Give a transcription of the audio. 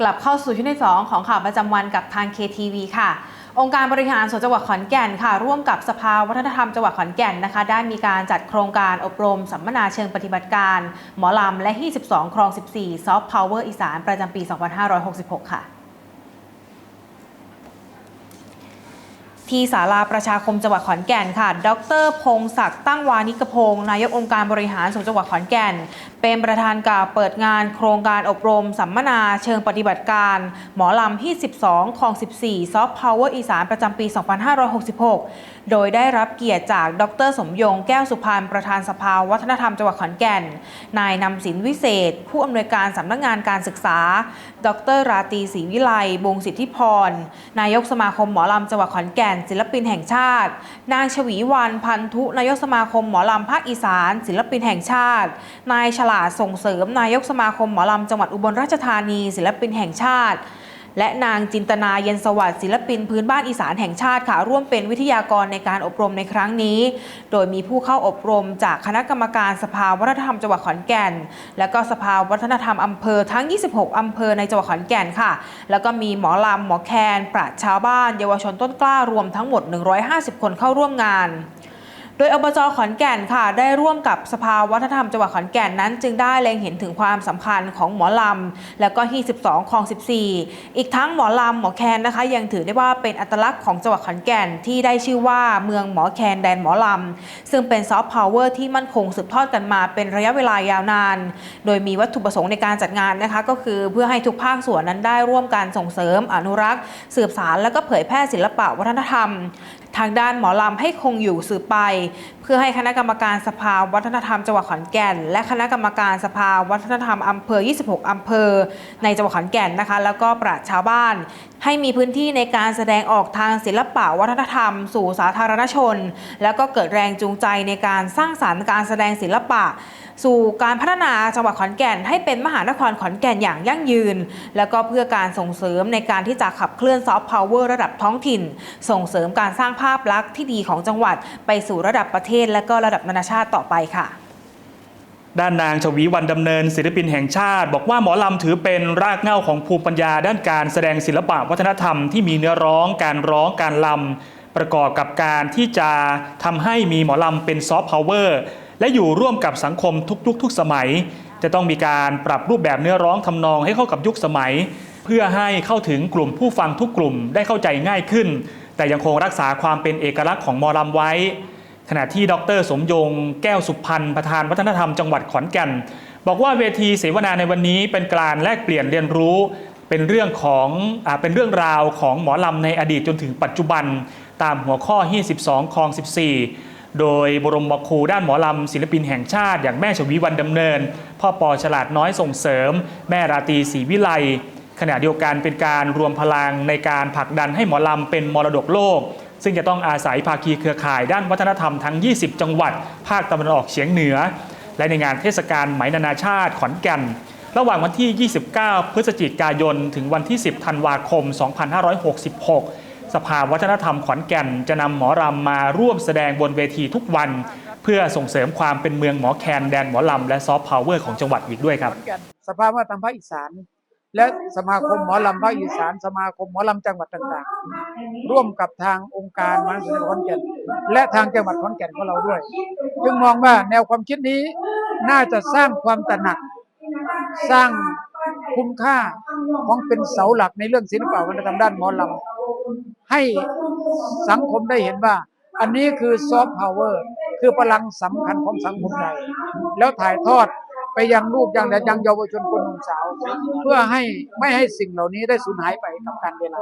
กลับเข้าสู่ช่วงที่2ของข่าวประจำวันกับทาง KTV ค่ะ องค์การบริหารส่วนจังหวัดขอนแก่นค่ะ ร่วมกับสภาวัฒนธรรมจังหวัดขอนแก่นนะคะ ได้มีการจัดโครงการอบรมสัมมนาเชิงปฏิบัติการ หมอลำและ 22 ครอง 14ซอฟต์พาวเวอร์อีสานประจำปี 2566 ค่ะ ที่ศาลาประชาคมจังหวัดขอนแก่นค่ะ ดรพงศักดิ์ตั้งวานิกพงศ์นายกองค์การบริหารส่วนจังหวัดขอนแก่น เป็นประธานกล่าวเปิดงานโครงการอบรม สัมมนาเชิงปฏิบัติการ หมอลำที่ 12 ของ 14 ซอฟต์พาวเวอร์อีสานประจำปี 2566 โดยได้รับเกียรติจากดรสมยงแก้วสุพรรณประธานสภาวัฒนธรรมจังหวัดขอนแก่น นายนำสินวิเศษ ผู้อำนวยการสำนักงานการศึกษา ดรราตรีศรีวิไลบงสิทธิพร นายกสมาคมหมอลำจังหวัดขอนแก่นศิลปินแห่งชาติ นางชวีวันพันธุนายกสมาคมหมอลำภาคอีสาน ศิลปินแห่งชาติ นายฉลาดส่งเสริมนายกสมาคมหมอลำจังหวัดอุบลราชธานี ศิลปินแห่งชาติ และนางจินตนาเย็นสวัสดิ์ศิลปินพื้นบ้านอีสานแห่งชาติค่ะร่วมเป็นวิทยากรในการอบรมในครั้งนี้ โดยมีผู้เข้าอบรมจากคณะกรรมการสภาวัฒนธรรมจังหวัดขอนแก่น และก็สภาวัฒนธรรมอำเภอทั้ง 26 อำเภอในจังหวัดขอนแก่นค่ะ แล้วก็มีหมอลำหมอแคนปราชชาวบ้าน เยาวชนต้นกล้ารวมทั้งหมด 150 คนเข้าร่วมงาน โดยอบจขอนแก่นค่ะ ได้ร่วมกับสภาวัฒนธรรมจังหวัดขอนแก่นนั้น จึงได้เล็งเห็นถึงความสำคัญของหมอลำ และก็ฮี12คลอง 14 อีกทั้งหมอลำหมอแคนนะคะ ยังถือได้ว่าเป็นอัตลักษณ์ของจังหวัดขอนแก่นที่ได้ชื่อว่าเมืองหมอแคนแดนหมอลำ ซึ่งเป็นซอฟต์พาวเวอร์ที่มั่นคงสืบทอดกันมาเป็นระยะเวลายาวนาน โดยมีวัตถุประสงค์ในการจัดงานนะคะ ก็คือเพื่อให้ทุกภาคส่วนนั้นได้ร่วมกันส่งเสริมอนุรักษ์ สืบสารและก็เผยแพร่ศิลปะวัฒนธรรม ทางด้านหมอลำให้คงอยู่สืบไป เพื่อให้คณะกรรมการสภาวัฒนธรรมจังหวัดขอนแก่น และคณะกรรมการสภาวัฒนธรรมอำเภอ 26 อำเภอ ในจังหวัดขอนแก่นนะคะ แล้วก็ประชญ์ชาวบ้าน ให้มีพื้นที่ในการแสดงออกทางศิลปะวัฒนธรรม สู่สาธารณชน แล้วก็เกิดแรงจูงใจในการสร้างสรรค์การแสดงศิลปะ สู่การพัฒนาจังหวัดขอนแก่น ให้เป็นมหานครขอนแก่นอย่างยั่งยืน แล้วก็เพื่อการส่งเสริมในการที่จะขับเคลื่อนซอฟต์พาวเวอร์ระดับท้องถิ่น ส่งเสริมการสร้างภาพลักษณ์ที่ดีของจังหวัดไปสู่ระดับประเทศและก็ระดับนานาชาติต่อไปค่ะ ด้านนางชวีวันดำเนินศิลปินแห่งชาติ บอกว่าหมอลำถือเป็นรากเหง้าของภูมิปัญญา ด้านการแสดงศิลปะวัฒนธรรมที่มีเนื้อร้องการร้องการลำประกอบกับการที่จะทำให้มีหมอลำเป็นซอฟต์พาวเวอร์และอยู่ร่วมกับสังคมทุกยุคทุกสมัย จะต้องมีการปรับรูปแบบเนื้อร้องทำนองให้เข้ากับยุคสมัย เพื่อให้เข้าถึงกลุ่มผู้ฟังทุกกลุ่มได้เข้าใจง่ายขึ้น แต่ยังคงรักษาความเป็นเอกลักษณ์ของหมอลำไว้ ขณะที่ดรสมยงแก้วสุพรรณประธานวัฒนธรรมจังหวัดขอนแก่น บอกว่าเวทีเสวนาในวันนี้เป็นการแลกเปลี่ยนเรียนรู้ เป็นเรื่องของอเป็นเรื่องราวของหมอลำในอดีตจนถึงปัจจุบันตามหัวข้อ 22คลอง 14 โดยบรมครูด้านหมอลำศิลปินแห่งชาติ อย่างแม่ชวีวันดำเนิน พ่อปอฉลาดน้อยส่งเสริม แม่ราตรีศรีวิไลขณะเดียวกันเป็นการรวมพลังในการผลักดันให้หมอลำเป็นมรดกโลก ซึ่งจะต้องอาศัยภาคีเครือข่ายด้านวัฒนธรรมทั้ง 20 จังหวัด ภาคตะวันออกเฉียงเหนือ และในงานเทศกาลไหมนานาชาติขอนแก่น ระหว่างวันที่ 29 พฤศจิกายน ถึงวันที่ 10 ธันวาคม 2566 สภาวัฒนธรรมขอนแก่นจะนำหมอรำมาร่วมแสดงบนเวทีทุกวัน เพื่อส่งเสริมความเป็นเมืองหมอแคนแดนหมอลำและซอฟต์พาวเวอร์ของจังหวัดอีกด้วยครับ สภาวัฒนธรรมภาคอีสาน และสมาคมหมอลำภาคอีสาน สมาคมหมอลำจังหวัดต่างๆ ร่วมกับทางองค์การมหาวิทยาลัยขอนแก่น และทางจังหวัดขอนแก่นของเราด้วย จึงมองว่าแนวความคิดนี้น่าจะสร้างความตระหนัก สร้างคุณค่าของเป็นเสาหลักในเรื่องศิลปะวัฒนธรรมด้านหมอลำให้สังคมได้เห็นว่า อันนี้คือซอฟต์พาวเวอร์คือพลังสำคัญของสังคมไทยแล้วถ่ายทอด ไปยังลูกยังและยังเยาวชนคนหนุ่มสาว เพื่อให้ไม่ให้สิ่งเหล่านี้ได้สูญหายไปกับการเวลา